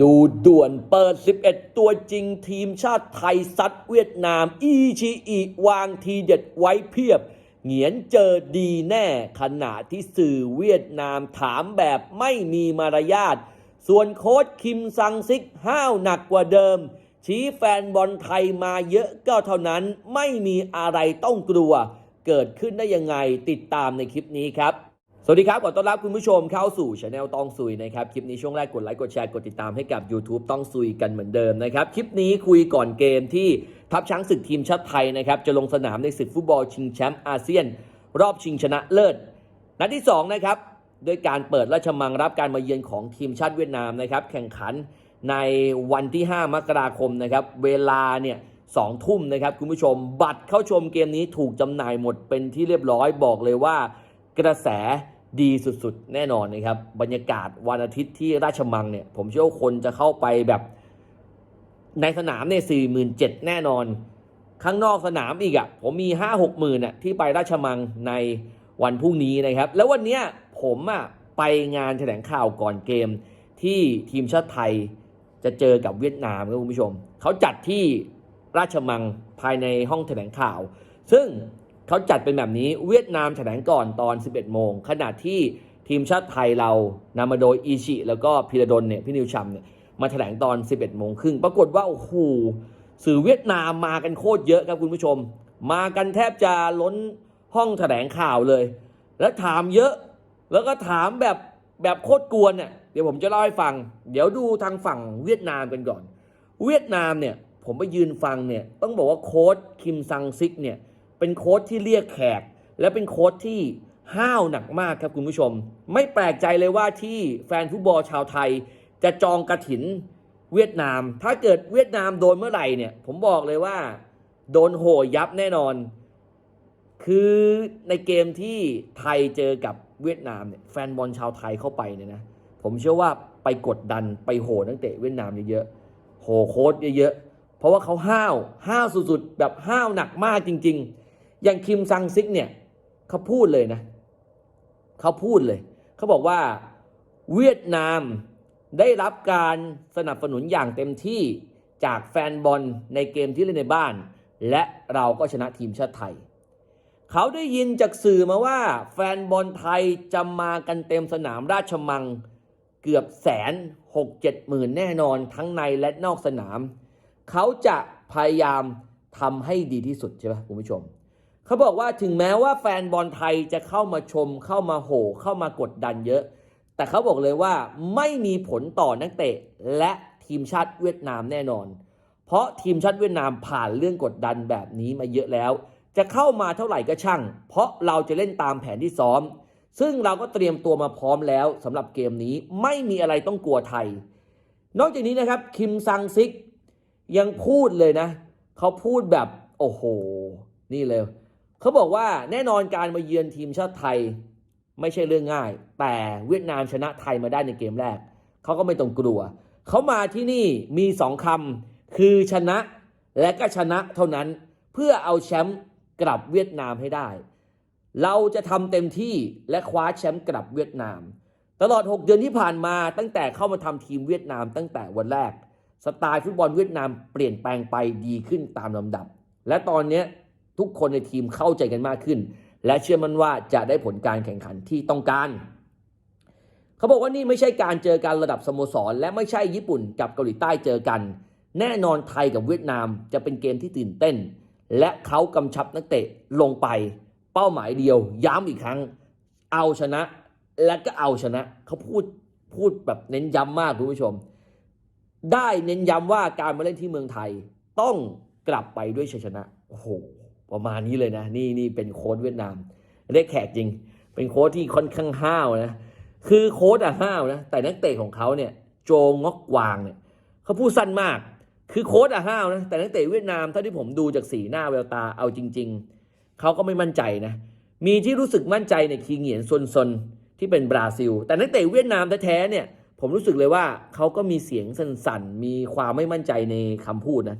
ดูด่วนเปิด 11 ตัวจริงทีมชาติไทยซัดเวียดนาม อีชีอีวางทีเด็ดไว้เพียบ เหงียนเจอดีแน่ ขณะที่สื่อเวียดนามถามแบบไม่มีมารยาท ส่วนโค้ชคิมซังซิกห้าวหนักกว่าเดิม ชี้แฟนบอลไทยมาเยอะก็เท่านั้นไม่มีอะไรต้องกลัว เกิดขึ้นได้ยังไงติดตามในคลิปนี้ครับ สวัสดีครับ ขอต้อนรับคุณผู้ชมเข้าสู่ช anel ต้องซุยนะครับ คลิปนี้ช่วงแรกกดไลค์กดแชร์กดติดตามให้กับ YouTube ต้องซุยกันเหมือนเดิมนะครับ คลิปนี้คุยก่อนเกมที่ทัพช้างศึกทีมชาติไทยนะครับ จะลงสนามในศึกฟุตบอลชิงแชมป์อาเซียน รอบชิงชนะเลิศนัดที่2นะครับด้วยการเปิดราชมังรับการมาเยือนของทีมชาติเวียดนามนะครับแข่งขันในวันที่ 5 มกราคมนะครับเวลาเนี่ยสองทุ่มนะครับคุณผู้ชมบัตรเข้าชมเกมนี้ถูกจำหน่ายหมดเป็นที่เรียบร้อยบอกเลยว่ากระแส ดีสุดๆ แน่นอนนะครับ บรรยากาศวันอาทิตย์ที่ราชมังเนี่ย ผมเชื่อว่าคนจะเข้าไปแบบในสนามเนี่ยสี่หมื่นเจ็ดแน่นอน ข้างนอกสนามอีกอะ่ะ ผมมีห้าหกหมื่นอะที่ไปราชมังในวันพรุ่งนี้นะครับ แล้ววันเนี้ยผมอะไปงานแถลงข่าวก่อนเกมที่ทีมชาติไทยจะเจอกับเวียดนามครับคุณผู้ชม เขาจัดที่ราชมังภายในห้องแถลงข่าว ซึ่ง เขาจัดเป็นแบบนี้เวียดนามแถลงก่อนตอน 11 โมง ขณะที่ทีมชาติไทยเรานำมาโดยอีชิ แล้วก็พีระดลเนี่ยพี่นิวชัมเนี่ยมาแถลงตอน 11 โมงครึ่งปรากฏว่า โอ้โหสื่อเวียดนามมากันโคตรเยอะครับคุณผู้ชม มากันแทบจะล้นห้องแถลงข่าวเลย แล้วถามเยอะแล้วก็ถามแบบแบบโคตรกวนเนี่ยเดี๋ยวผมจะเล่าให้ฟัง เดี๋ยวดูทางฝั่งเวียดนามกันก่อน เวียดนามเนี่ยผมไปยืนฟังเนี่ยต้องบอกว่าโค้ชคิมซังซิกเนี่ย เป็นโค้ชที่เรียกแขก และเป็นโค้ชที่ห้าวหนักมากครับคุณผู้ชม ไม่แปลกใจเลยว่าที่แฟนฟุตบอลชาวไทย จะจองกระถินเวียดนาม ถ้าเกิดเวียดนามโดนเมื่อไหร่เนี่ย ผมบอกเลยว่า โดนโหยับแน่นอน คือในเกมที่ไทยเจอกับเวียดนามเนี่ยแฟนบอลชาวไทยเข้าไปเนี่ยนะผมเชื่อว่าไปกดดันไปโหนักเตะเวียดนามเยอะๆโหโค้ดเยอะๆเพราะว่าเขาห้าวห้าวสุดๆแบบห้าวหนักมากจริง ๆ อย่างคิมซังซิกเนี่ยเขาพูดเลยนะเขาพูดเลย เขาบอกว่าเวียดนามได้รับการสนับสนุนอย่างเต็มที่จากแฟนบอลในเกมที่เล่นในบ้าน และเราก็ชนะทีมชาติไทย เขาได้ยินจากสื่อมาว่า แฟนบอลไทยจะมากันเต็มสนามราชมังเกือบแสนหกเจ็ดหมื่นแน่นอนทั้งในและนอกสนาม เขาจะพยายามทำให้ดีที่สุดใช่ไหมคุณผู้ชม เขาบอกว่าถึงแม้ว่าแฟนบอลไทยจะเข้ามาชม เข้ามาโห่เข้ามากดดันเยอะ แต่เขาบอกเลยว่าไม่มีผลต่อนักเตะและทีมชาติเวียดนามแน่นอน เพราะทีมชาติเวียดนามผ่านเรื่องกดดันแบบนี้มาเยอะแล้ว จะเข้ามาเท่าไหร่ก็ช่าง เพราะเราจะเล่นตามแผนที่ซ้อม ซึ่งเราก็เตรียมตัวมาพร้อมแล้วสำหรับเกมนี้ไม่มีอะไรต้องกลัวไทย นอกจากนี้นะครับคิมซังซิกยังพูดเลยนะ เขาพูดแบบโอ้โห นี่เลย เขาบอกว่าแน่นอนการมาเยือนทีมชาติไทยไม่ใช่เรื่องง่าย แต่เวียดนามชนะไทยมาได้ในเกมแรก เขาก็ไม่ต้องกลัว เขามาที่นี่มีสองคำคือชนะและก็ชนะเท่านั้นเพื่อเอาแชมป์กลับเวียดนามให้ได้ เราจะทำเต็มที่และคว้าแชมป์กลับเวียดนาม ตลอด 6 เดือนที่ผ่านมาตั้งแต่เข้ามาทำทีมเวียดนามตั้งแต่วันแรก สไตล์ฟุตบอลเวียดนามเปลี่ยนแปลงไปดีขึ้นตามลำดับ และตอนนี้ ทุกคนในทีมเข้าใจกันมากขึ้น และเชื่อมั่นว่าจะได้ผลการแข่งขันที่ต้องการ เขาบอกว่านี่ไม่ใช่การเจอกันระดับสโมสร และไม่ใช่ญี่ปุ่นกับเกาหลีใต้เจอกัน แน่นอนไทยกับเวียดนามจะเป็นเกมที่ตื่นเต้น และเขากำชับนักเตะลงไป เป้าหมายเดียว ย้ำอีกครั้ง เอาชนะ และก็เอาชนะเขาพูดพูดแบบเน้นย้ำมากคุณผู้ชม ได้เน้นย้ำว่าการมาเล่นที่เมืองไทยต้องกลับไปด้วยชัยชนะโอ้โห ประมาณนี้เลยนะ นี่นี่เป็นโค้ชเวียดนามเรียกแขกจริง เป็นโค้ชที่ค่อนข้างห้าวนะคือโค้ชอะห้าวนะแต่นักเตะของเขาเนี่ยโจงอกวางเนี่ยเขาพูดสั้นมาก คือโค้ชอะห้าวนะแต่นักเตะเวียดนามเท่าที่ผมดูจากสีหน้าแววตาเอาจริง ๆเขาก็ไม่มั่นใจนะมีที่รู้สึกมั่นใจเนี่ยคีเหงียนซนซนที่เป็นบราซิล แต่นักเตะเวียดนามแท้ๆเนี่ยผมรู้สึกเลยว่าเขาก็มีเสียงสั่นๆมีความไม่มั่นใจในคำพูดนะ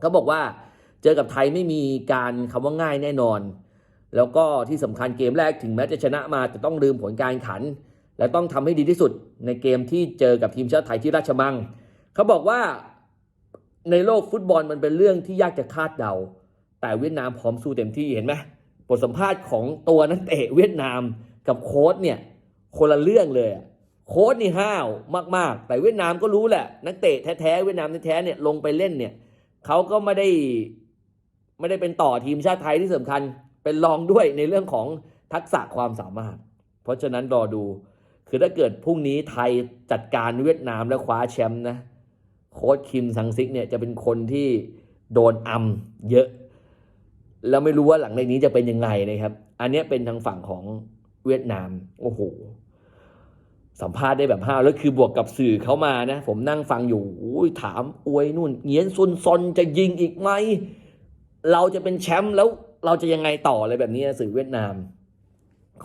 เขาบอกว่า เจอกับไทยไม่มีการคำว่าง่ายแน่นอน แล้วก็ที่สำคัญเกมแรกถึงแม้จะชนะมาแต่ต้องลืมผลการขัน และต้องทำให้ดีที่สุดในเกมที่เจอกับทีมชาติไทยที่ราชมัง เขาบอกว่าในโลกฟุตบอลมันเป็นเรื่องที่ยากจะคาดเดา แต่เวียดนามพร้อมสู้เต็มที่เห็นไหมบทสัมภาษณ์ของตัวนักเตะเวียดนามกับโค้ชเนี่ยคนละเรื่องเลยโค้ชนี่ห้าวมาก ๆ แต่เวียดนามก็รู้แหละ นักเตะแท้ๆเวียดนามแท้ๆเนี่ยลงไปเล่นเนี่ยเขาก็ไม่ได้ ไม่ได้เป็นต่อทีมชาติไทยที่สำคัญ เป็นรองด้วยในเรื่องของทักษะความสามารถ เพราะฉะนั้นรอดู คือถ้าเกิดพรุ่งนี้ไทยจัดการเวียดนามแล้วคว้าแชมป์นะโค้ชคิมซังซิกเนี่ยจะเป็นคนที่โดนอัมเยอะ แล้วไม่รู้ว่าหลังในนี้จะเป็นยังไงนะครับ อันนี้เป็นทางฝั่งของเวียดนาม โอ้โห สัมภาษณ์ได้แบบห้าวแล้วคือบวกกับสื่อเขามานะ ผมนั่งฟังอยู่ถามอวยนู่นเงียนซุนซอนจะยิงอีกไหม เราจะเป็นแชมป์แล้วเราจะยังไงต่ออะไรแบบนี้สื่อเวียดนาม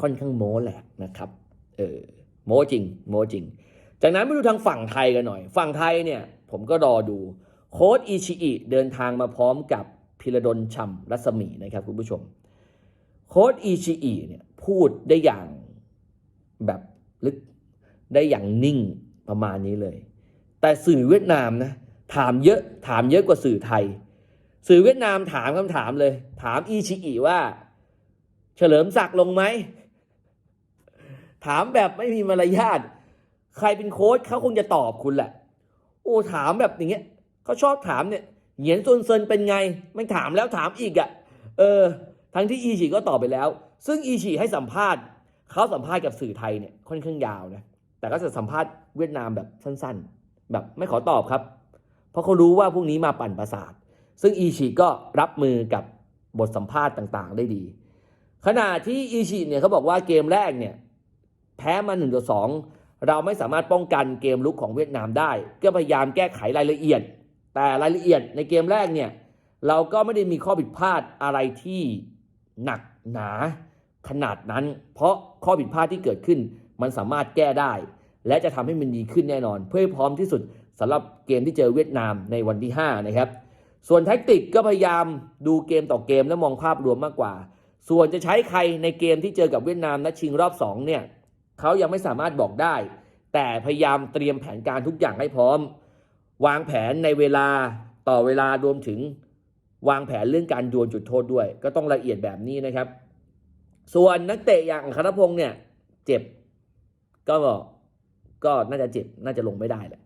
ค่อนข้างโม้แหละนะครับเออโม้จริงโม้จริง จากนั้นไปดูทางฝั่งไทยกันหน่อย ฝั่งไทยเนี่ยผมก็รอดูโค้ดอิชิอิเดินทางมาพร้อมกับพิรดลช่ำรัศมีนะครับคุณผู้ชม โค้ดอิชิอิเนี่ยพูดได้อย่างแบบลึกได้อย่างนิ่งประมาณนี้เลย แต่สื่อเวียดนามนะถามเยอะถามเยอะกว่าสื่อไทย สื่อเวียดนามถามคำถามเลย ถามอิชิอิว่า เฉลิมศักดิ์ลงไหม ถามแบบไม่มีมารยาท ใครเป็นโค้ชเขาคงจะตอบคุณแหละ โอ้ถามแบบอย่างเงี้ยเขาชอบถามเนี่ยเหงียนซุนเซินเป็นไง ไม่ถามแล้วถามอีกอะ่ะ เออ ทั้งที่อีฉีก็ตอบไปแล้ว ซึ่งอีฉีให้สัมภาษณ์เขาสัมภาษณ์กับสื่อไทยเนี่ยค่อนข้างยาวนะ แต่ก็จะสัมภาษณ์เวียดนามแบบสั้นๆ แบบไม่ขอตอบครับ เพราะเขารู้ว่าพวกนี้มาปั่นประสาท ซึ่งอีฉีก็รับมือกับบทสัมภาษณ์ต่างๆ ได้ดี ขณะที่อีฉีเนี่ยเขาบอกว่าเกมแรกเนี่ยแพ้มา1นต่อสเราไม่สามารถป้องกันเกมลุกของเวียดนามได้ ก็พยายามแก้ไขรายละเอียด แต่รายละเอียดในเกมแรกเนี่ยเราก็ไม่ได้มีข้อผิดพลาดอะไรที่หนักหนาขนาดนั้น เพราะข้อผิดพลาดที่เกิดขึ้น มันสามารถแก้ได้ และจะทำให้มันดีขึ้นแน่นอน เพื่อพร้อมที่สุดสำหรับเกมที่เจอเวียดนามในวันที่ 5 นะครับ ส่วนแท็กติกก็พยายามดูเกมต่อเกมและมองภาพรวมมากกว่า ส่วนจะใช้ใครในเกมที่เจอกับเวียดนามนัดชิงรอบ2เนี่ยเขายังไม่สามารถบอกได้ แต่พยายามเตรียมแผนการทุกอย่างให้พร้อม วางแผนในเวลาต่อเวลารวมถึงวางแผนเรื่องการดวลจุดโทษด้วย ก็ต้องละเอียดแบบนี้นะครับ ส่วนนักเตะอย่างคณพงศ์เนี่ยเจ็บ ก็ก็น่าจะเจ็บน่าจะลงไม่ได้แหละ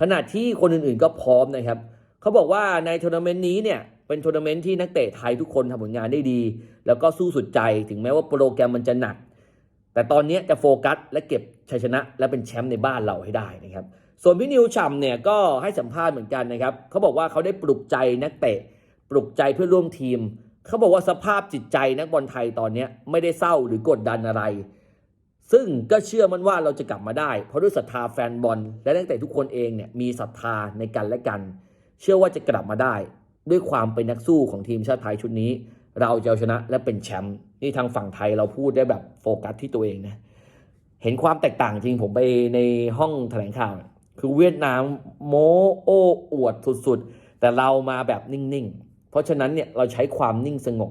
ขณะที่คนอื่นๆก็พร้อมนะครับ เขาบอกว่าในทัวร์นาเมนต์นี้เนี่ยเป็นทัวร์นาเมนต์ที่นักเตะไทยทุกคนทำผลงานได้ดี แล้วก็สู้สุดใจถึงแม้ว่าโปรแกรมมันจะหนัก แต่ตอนนี้จะโฟกัสและเก็บชัยชนะและเป็นแชมป์ในบ้านเราให้ได้นะครับส่วนพี่นิวฉ่ำเนี่ยก็ให้สัมภาษณ์เหมือนกันนะครับเขาบอกว่าเขาได้ปลุกใจนักเตะ ปลุกใจเพื่อร่วมทีม เขาบอกว่าสภาพจิตใจนักบอลไทยตอนนี้ไม่ได้เศร้าหรือกดดันอะไร ซึ่งก็เชื่อมันว่าเราจะกลับมาได้ เพราะด้วยศรัทธาแฟนบอลและนักเตะทุกคนเองเนี่ยมีศรัทธาในกันและกัน เชื่อว่าจะกลับมาได้ ด้วยความเป็นนักสู้ของทีมชาติไทยชุดนี้ เราจะเอาชนะและเป็นแชมป์นี่ทางฝั่งไทยเราพูดได้แบบโฟกัสที่ตัวเองนะเห็นความแตกต่างจริงผมไปในห้องแถลงข่าว คือเวียดนามโมโอ้อวดสุดๆ แต่เรามาแบบนิ่งๆ เพราะฉะนั้นเนี่ยเราใช้ความนิ่งสงบ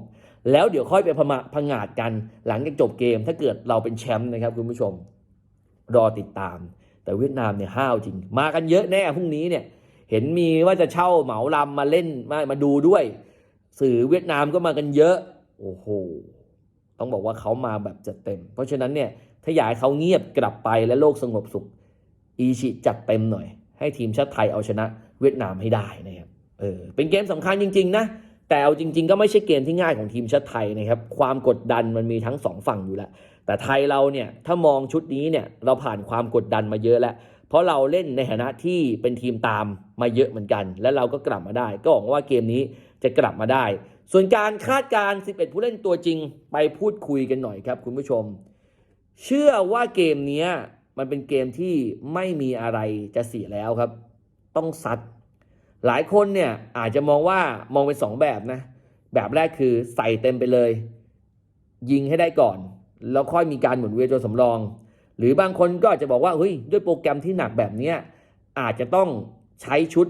แล้วเดี๋ยวค่อยไปพมาพงาดกันหลังจากจบเกม ถ้าเกิดเราเป็นแชมป์นะครับคุณผู้ชม รอติดตาม แต่เวียดนามเนี่ยห้าวจริง มากันเยอะแน่พรุ่งนี้เนี่ย เห็นมีว่าจะเช่าเหมาลำมาเล่นมามาดูด้วย สื่อเวียดนามก็มากันเยอะ โอ้โห ต้องบอกว่าเขามาแบบจัดเต็ม เพราะฉะนั้นเนี่ยถ้าอยากให้เขาเงียบกลับไปและโลกสงบสุข อีชิจัดเต็มหน่อย ให้ทีมชาติไทยเอาชนะเวียดนามให้ได้นะครับเออเป็นเกมสำคัญจริง ๆ นะ แต่เอาจริง ๆ ก็ไม่ใช่เกมที่ง่ายของทีมชาติไทยนะครับความกดดันมันมีทั้งสองฝั่งอยู่แล้วแต่ไทยเราเนี่ยถ้ามองชุดนี้เนี่ยเราผ่านความกดดันมาเยอะแล้ว เพราะเราเล่นในฐานะที่เป็นทีมตามมาเยอะเหมือนกัน และเราก็กลับมาได้ ก็หวังว่าเกมนี้จะกลับมาได้ ส่วนการคาดการณ์11 ผู้เล่นตัวจริงไปพูดคุยกันหน่อยครับคุณผู้ชม เชื่อว่าเกมนี้มันเป็นเกมที่ไม่มีอะไรจะเสียแล้วครับ ต้องซัด หลายคนเนี่ยอาจจะมองว่ามองเป็นสองแบบนะ แบบแรกคือใส่เต็มไปเลย ยิงให้ได้ก่อน แล้วค่อยมีการหมุนเวียนตัวสำรอง หรือบางคนก็อาจจะบอกว่าเฮ้ยด้วยโปรแกรมที่หนักแบบเนี้ยอาจจะต้องใช้ชุด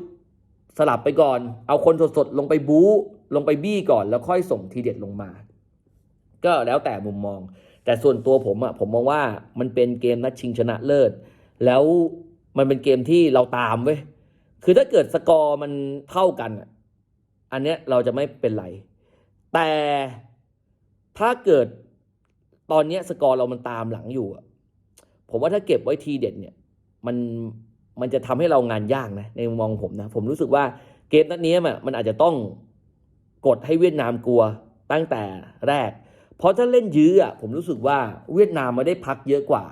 สลับไปก่อน เอาคนสดๆ ลงไปบู๊ลงไปบี้ก่อน แล้วค่อยส่งทีเด็ดลงมา ก็แล้วแต่มุมมอง แต่ส่วนตัวผมอะผมมองว่ามันเป็นเกมนัดชิงชนะเลิศ แล้วมันเป็นเกมที่เราตามเว้ยคือถ้าเกิดสกอร์มันเท่ากันอะอันเนี้ยเราจะไม่เป็นไร แต่ถ้าเกิดตอนเนี้ยสกอร์เรามันตามหลังอยู่ ผมว่าถ้าเก็บไว้ทีเด็ดเนี่ยมันมันจะทำให้เรางานยากนะในมุมมองผมนะ ผมรู้สึกว่าเกมนัดนี้มันอาจจะต้องกดให้เวียดนามกลัวตั้งแต่แรก เพราะถ้าเล่นยื้ออะผมรู้สึกว่าเวียดนามมาได้พักเยอะกว่า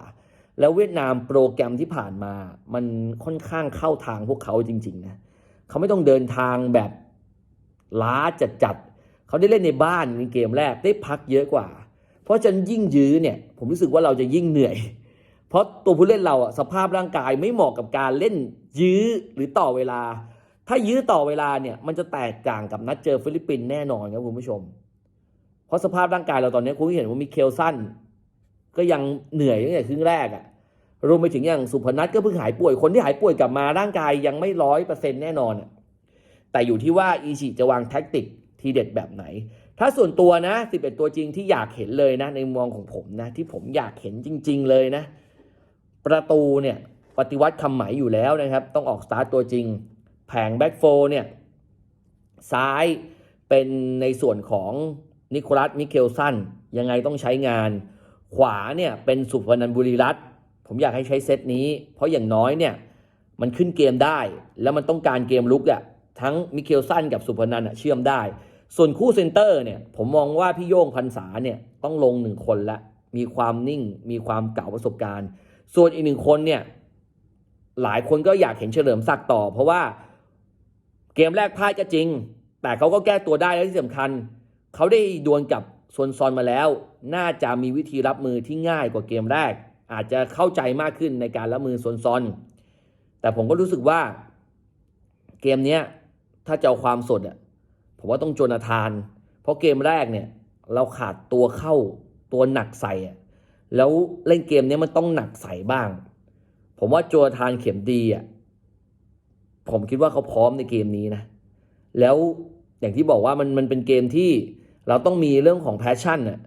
แล้วเวียดนามโปรแกรมที่ผ่านมา มันค่อนข้างเข้าทางพวกเขาจริง ๆ นะเขาไม่ต้องเดินทางแบบล้าจัดๆเขาได้เล่นในบ้านในเกมแรกได้พักเยอะกว่า เพราะฉะนันยิ่งยื้อเนี่ย ผมรู้สึกว่าเราจะยิ่งเหนื่อย เพราะตัวผู้เล่นเราอะสภาพร่างกายไม่เหมาะกับการเล่นยื้อหรือต่อเวลา ถ้ายื้อต่อเวลาเนี่ยมันจะแตกต่างกับนัดเจอฟิลิปปินส์แน่นอนครับคุณผู้ชม เพราะสภาพร่างกายเราตอนนี้คุณเห็นว่ามีเคลสั้น ก็ยังเหนื่อยตั้งแต่ครึ่งแรกอะรวมไปถึงอย่างสุพนัทก็เพิ่งหายป่วยคนที่หายป่วยกลับมาร่างกายยังไม่ร้อยเปอร์เซ็นต์แน่นอนอะแต่อยู่ที่ว่าอีชิจะวางแท็กติกทีเด็ดแบบไหน ถ้าส่วนตัวนะ 11 ตัวจริงที่อยากเห็นเลยนะ ในมุมมองของผมนะ ที่ผมอยากเห็นจริง ๆ เลยนะ ประตูเนี่ยปฏิวัติคำหมายอยู่แล้วนะครับ ต้องออกสตาร์ตตัวจริง แผงแบ็กโฟเนี่ยซ้ายเป็นในส่วนของนิโคลัสมิเคลสันยังไงต้องใช้งาน ขวาเนี่ยเป็นสุพนันบุรีรัตนผมอยากให้ใช้เซตนี้ เพราะอย่างน้อยเนี่ยมันขึ้นเกมได้ แล้วมันต้องการเกมลุกอะทั้งมิเคลสันกับสุพนันอะเชื่อมได้ ส่วนคู่เซนเตอร์เนี่ยผมมองว่าพี่โย่งพันษาเนี่ยต้องลงหนึ่งคนละ มีความนิ่ง มีความเก่าประสบการณ์ ส่วนอีกหนึ่งคนเนี่ยหลายคนก็อยากเห็นเฉลิมศักดิ์ต่อ เพราะว่าเกมแรกพลาดก็จริง แต่เขาก็แก้ตัวได้และที่สำคัญ เขาได้ดวลกับซวนซอนมาแล้ว น่าจะมีวิธีรับมือที่ง่ายกว่าเกมแรก อาจจะเข้าใจมากขึ้นในการรับมือซวนซอน แต่ผมก็รู้สึกว่า เกมเนี้ยถ้าจะเอาความสดอะผมว่าต้องโจนาธาน เพราะเกมแรกเนี่ย เราขาดตัวเข้าตัวหนักใส่อะ แล้วเล่นเกมนี้มันต้องหนักใส่บ้าง ผมว่าโจนาธานเข็มดีอะผมคิดว่าเขาพร้อมในเกมนี้นะ แล้วอย่างที่บอกว่ามันมันเป็นเกมที่เราต้องมีเรื่องของแพชชั่นน่ะ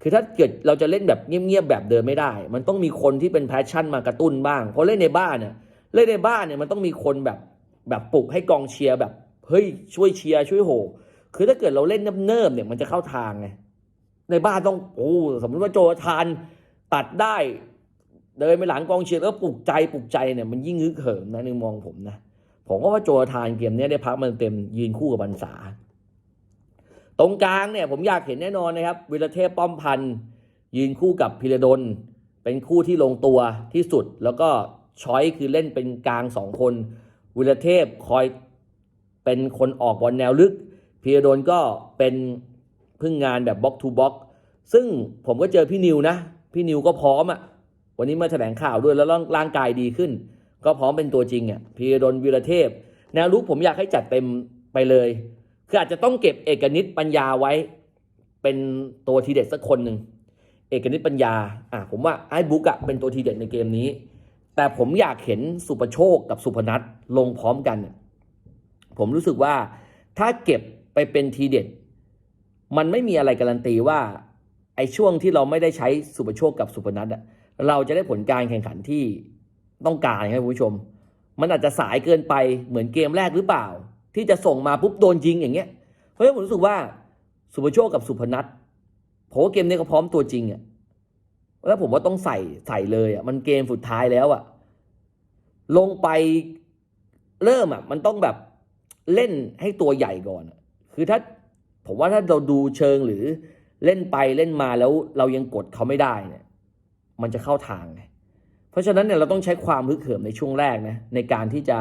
คือถ้าเกิดเราจะเล่นแบบเงียบๆแบบเดิมไม่ได้ มันต้องมีคนที่เป็นแพชชั่นมากระตุ้นบ้าง เพราะเล่นในบ้านเนี่ยเล่นในบ้านเนี่ยมันต้องมีคนแบบแบบปลุกให้กองเชียร์แบบเฮ้ยช่วยเชียร์ช่วยโห คือถ้าเกิดเราเล่นเนิบๆเนี่ยมันจะเข้าทางไง ในบ้านต้องโอ้สมมติว่าโจทานตัดได้ เดินไปหลังกองเชียร์แล้วปลุกใจปลุกใจเนี่ยมันยิ่งฮึกเหิมนะในมองผมนะผมก็ว่าโจทานเกมนี้ได้พักมันเต็มยืนคู่กับบรรษา ตรงกลางเนี่ยผมอยากเห็นแน่นอนนะครับวิรเทพป้อมพันธ์ยืนคู่กับพิรดลเป็นคู่ที่ลงตัวที่สุดแล้วก็ช้อยคือเล่นเป็นกลางสองคน วิรเทพคอยเป็นคนออกบอลแนวลึกพิรดลก็เป็น พึ่งงานแบบบล็อกทูบล็อกซึ่งผมก็เจอพี่นิวนะ พี่นิวก็พร้อมอะ่ะ วันนี้มาแถลงข่าวด้วยแล้วร่างกายดีขึ้น ก็พร้อมเป็นตัวจริงอะ่ะพีรดลวีรเทพ แนวรุกผมอยากให้จัดเต็มไปเลย คืออาจจะต้องเก็บเอกนิตปัญญาไว้ เป็นตัวทีเด็ดสักคนหนึ่งเอกนิตปัญญา อะผมว่าไอ้บุ๊กอะเป็นตัวทีเด็ดในเกมนี้ แต่ผมอยากเห็นสุประโชคกับสุพนัทลงพร้อมกัน ผมรู้สึกว่าถ้าเก็บไปเป็นทีเด็ด มันไม่มีอะไรการันตีว่าไอ้ช่วงที่เราไม่ได้ใช้สุประโชคกับสุพนัทเราจะได้ผลการแข่งขันที่ต้องการครับคุณผู้ชม มันอาจจะสายเกินไปเหมือนเกมแรกหรือเปล่า ที่จะส่งมาปุ๊บโดนยิงอย่างเงี้ยเพราะฉะนั้นผมรู้สึกว่าสุประโชคกับสุพนัทผมว่าเกมนี้เขาพร้อมตัวจริงอะแล้วผมว่าต้องใส่ใส่เลยอะมันเกมสุดท้ายแล้วอะลงไปเริ่มอะมันต้องแบบเล่นให้ตัวใหญ่ก่อน คือถ้า ผมว่าถ้าเราดูเชิงหรือเล่นไปเล่นมาแล้วเรายังกดเขาไม่ได้เนี่ยมันจะเข้าทางไงเพราะฉะนั้นเนี่ยเราต้องใช้ความฮึกเหิมในช่วงแรกนะในการที่จะ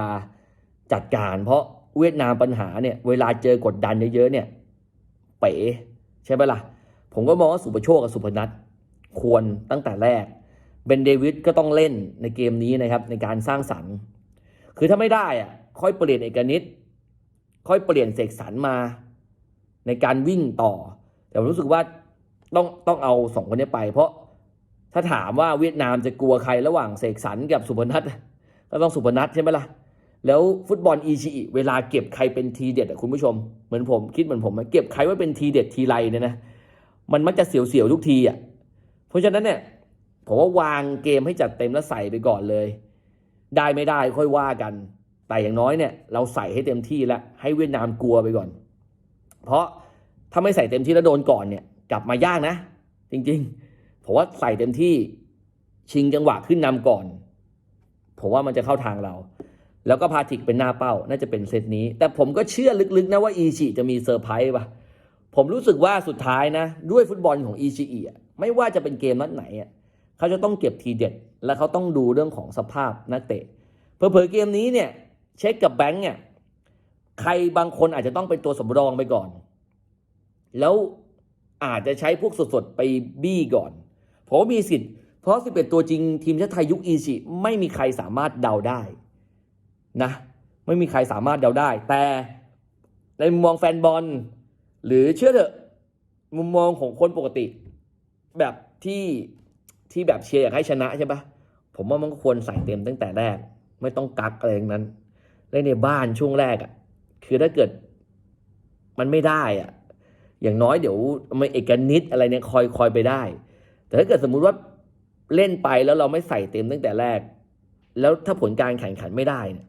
จัดการ เพราะเวียดนามปัญหาเนี่ยเวลาเจอกดดันเยอะๆเนี่ยเป๋ใช่ไหมล่ะ ผมก็มองว่าสุประโชคกับสุพนัทควรตั้งแต่แรกเบนเดวิดก็ต้องเล่นในเกมนี้นะครับในการสร้างสรรค์ คือถ้าไม่ได้อะค่อยเปลี่ยนเอกนิตค่อยเปลี่ยนเสกสรรมา ในการวิ่งต่อ แต่รู้สึกว่าต้องต้องเอาสองคนนี้ไป เพราะถ้าถามว่าเวียดนามจะกลัวใครระหว่างเสกสรรกับสุพนัทก็ต้องสุพนัทใช่ไหมล่ะ แล้วฟุตบอลอีชีเวลาเก็บใครเป็นทีเด็ดอะคุณผู้ชม เหมือนผมคิดเหมือนผมเก็บใครไว่าเป็นทีเด็ดทีไรเนี่ยนะมันมักจะเสียวๆทุกทีอะเพราะฉะนั้นเนี่ยผมว่าวางเกมให้จัดเต็มแล้วใส่ไปก่อนเลย ได้ไม่ได้ค่อยว่ากัน แต่อย่างน้อยเนี่ย เราใส่ให้เต็มที่แล้วให้เวียดนามกลัวไปก่อน เพราะถ้าไม่ใส่เต็มที่แล้วโดนก่อนเนี่ยกลับมายากนะ จริงๆผมว่าใส่เต็มที่ชิงจังหวะขึ้นนำก่อนผมว่ามันจะเข้าทางเรา แล้วก็พาทิกเป็นหน้าเป้า น่าจะเป็นเซตนี้ แต่ผมก็เชื่อลึกๆนะว่าอีชิจะมีเซอร์ไพรส์ป่ะผมรู้สึกว่าสุดท้ายนะ ด้วยฟุตบอลของอีชิอะไม่ว่าจะเป็นเกมนัดไหนอะเขาจะต้องเก็บทีเด็ด และเขาต้องดูเรื่องของสภาพนักเตะเผลอเกมนี้เนี่ย เช็คกับแบงค์เนี่ย ใครบางคนอาจจะต้องเป็นตัวสำรองไปก่อน แล้วอาจจะใช้พวกสดๆ ไปบี้ก่อน ผมว่ามีสิทธิ์ เพราะ 11 ตัวจริงทีมชาติไทยยุคอีชิ ไม่มีใครสามารถเดาได้นะ ไม่มีใครสามารถเดาได้ แต่ในมุมมองแฟนบอล หรือเชื่อเถอะมุมมองของคนปกติ แบบที่ที่แบบเชียร์อยากให้ชนะใช่ปะผมว่ามันก็ควรใส่เต็มตั้งแต่แรก ไม่ต้องกักอะไรทั้งนั้นเล่นในบ้านช่วงแรกอะ่ะ คือถ้าเกิดมันไม่ได้อะอย่างน้อยเดี๋ยวมันเอกนิดอะไรเนี่ยคอยคอยไปได้ แต่ถ้าเกิดสมมุติว่าเล่นไปแล้วเราไม่ใส่เต็มตั้งแต่แรก แล้วถ้าผลการแข่งขันไม่ได้เนี่ย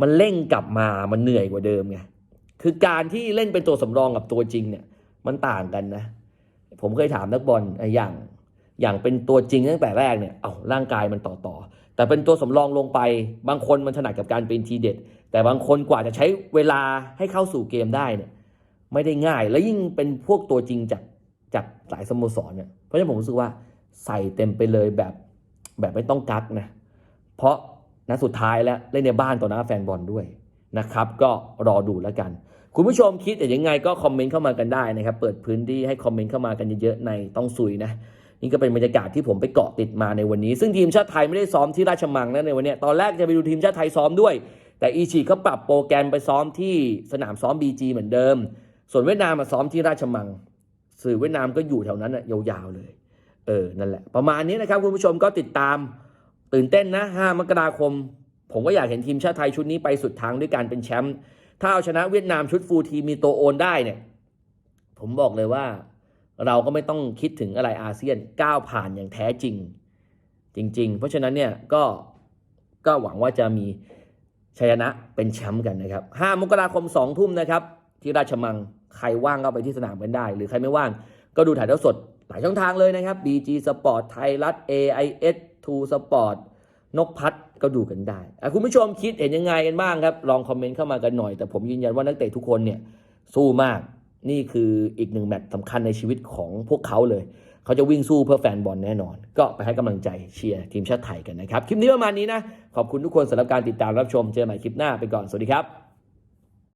มันเร่งกลับมามันเหนื่อยกว่าเดิมไงคือการที่เล่นเป็นตัวสำรองกับตัวจริงเนี่ย มันต่างกันนะ ผมเคยถามนักบอลอะอย่างอย่างเป็นตัวจริงตั้งแต่แรกเนี่ย เอาร่างกายมันต่อต่อ แต่เป็นตัวสำรองลงไป บางคนมันถนัดกับการเป็นทีเด็ด แต่บางคนกว่าจะใช้เวลาให้เข้าสู่เกมได้เนี่ยไม่ได้ง่าย แล้วยิ่งเป็นพวกตัวจริงจากจากหลายสโมสรเนี่ยเพราะฉะนั้นผมรู้สึกว่าใส่เต็มไปเลยแบบแบบไม่ต้องกักนะเพราะนัดสุดท้ายแล้วเล่นในบ้านต่อหน้าแฟนบอลด้วยนะครับ ก็รอดูแล้วกัน คุณผู้ชมคิดแต่ยังไงก็คอมเมนต์เข้ามากันได้นะครับ เปิดพื้นที่ให้คอมเมนต์เข้ามากันเยอะๆในต้องซุยนะนี่ก็เป็นบรรยากาศที่ผมไปเกาะติดมาในวันนี้ ซึ่งทีมชาติไทยไม่ได้ซ้อมที่ราชมังนะในวันนี้ตอนแรกจะไปดูทีมชาติไทยซ้อมด้วย แต่อีชีเขาปรับโปรแกรมไปซ้อมที่สนามซ้อม BG เหมือนเดิม ส่วนเวียดนามมาซ้อมที่ราชมัง สื่อเวียดนามก็อยู่แถวนั้นน่ะยาวๆเลย เออ นั่นแหละ ประมาณนี้นะครับคุณผู้ชมก็ติดตาม ตื่นเต้นนะ 5 มกราคม ผมก็อยากเห็นทีมชาติไทยชุดนี้ไปสุดทางด้วยการเป็นแชมป์ ถ้าเอาชนะเวียดนามชุดฟูลทีมมีตัวโอนได้เนี่ย ผมบอกเลยว่า เราก็ไม่ต้องคิดถึงอะไรอาเซียนก้าวผ่านอย่างแท้จริง จริง ๆ เพราะฉะนั้นเนี่ยก็ก็หวังว่าจะมี ชัยชนะเป็นแชมป์กันนะครับ 5 มกราคม 2 ทุ่มนะครับ ที่ราชมังใครว่างก็ไปที่สนามกันได้ หรือใครไม่ว่างก็ดูถ่ายทอดสดหลายช่องทางเลยนะครับ BG Sport ไทยรัฐ AIS 2 Sport นกพัดก็ดูกันได้ คุณผู้ชมคิดเห็นยังไงกันบ้างครับ ลองคอมเมนต์เข้ามากันหน่อย แต่ผมยืนยันว่านักเตะทุกคนเนี่ยสู้มาก นี่คืออีกหนึ่งแมตช์สำคัญในชีวิตของพวกเขาเลย เขาจะวิ่งสู้เพื่อแฟนบอลแน่นอน ก็ไปให้กำลังใจเชียร์ทีมชาติไทยกันนะครับ คลิปนี้ประมาณนี้นะ ขอบคุณทุกคนสำหรับการติดตามรับชม เจอกันใหม่คลิปหน้าไปก่อน สวัสดีครับ